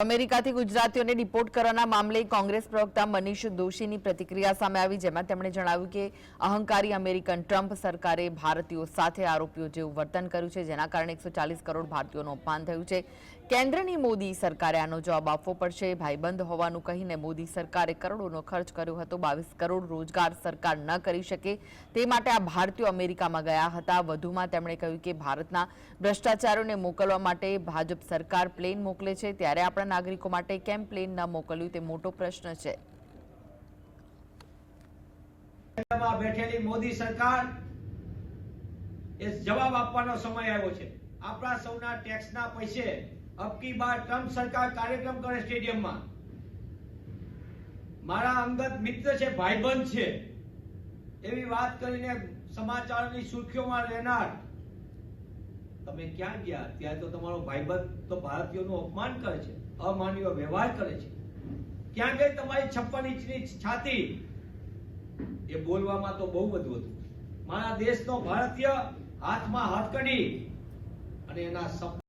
અમેરિકાથી ગુજરાતીઓને ડિપોર્ટ કરવાના મામલે કોંગ્રેસ પ્રવક્તા મનીષ દોશીની પ્રતિક્રિયા સામે આવી, જેમાં તેમણે જણાવ્યું કે અહંકારી અમેરિકન ટ્રમ્પ સરકારે ભારતીયો સાથે આરોપીઓ જેવું વર્તન કર્યું છે, જેના કારણે એકસો કરોડ ભારતીયોનું અપમાન થયું છે. કેન્દ્રની મોદી સરકારે આનો જવાબ આપવો પડશે. ભાઈબંધ હોવાનું કહીને મોદી સરકારે કરોડોનો ખર્ચ કર્યો હતો. બાવીસ કરોડ રોજગાર સરકાર ન કરી શકે. તે માટે આ ભારતીયો અમેરિકામાં ગયા હતા. વધુમાં તેમણે કહ્યું કે ભારતના ભ્રષ્ટાચારોને મોકલવા માટે ભાજપ સરકાર પ્લેન મોકલે છે. ત્યારે આપણા નાગરિકો માટે કેમ પ્લેન ન મોકલ્યું તે મોટો પ્રશ્ન છે. બેઠેલી મોદી સરકાર એ જવાબ આપવાનો સમય આવ્યો છે. આપણા સૌના ટેક્સના પૈસે અબકી બાર ટ્રમ્પ સરકાર કાર્યક્રમ કરે સ્ટેડિયમમાં. મારા અંગત મિત્ર છે, ભાઈબંધ છે. એવી વાત કરીને સમાચારની સુર્ખીઓમાં રહેનાર તમે ક્યાં ગયા? ત્યારે તો તમારો ભાઈબંધ તો ભારતીયોનું અપમાન કરે છે, અમાનવીય વ્યવહાર કરે છે. ક્યાં ગઈ તમારી છપ્પન ઇંચની છાતી? એ બોલવામાં તો બહુ બધું હતું. મારા દેશનો ભારતીય હાથમાં હથકડી અને એના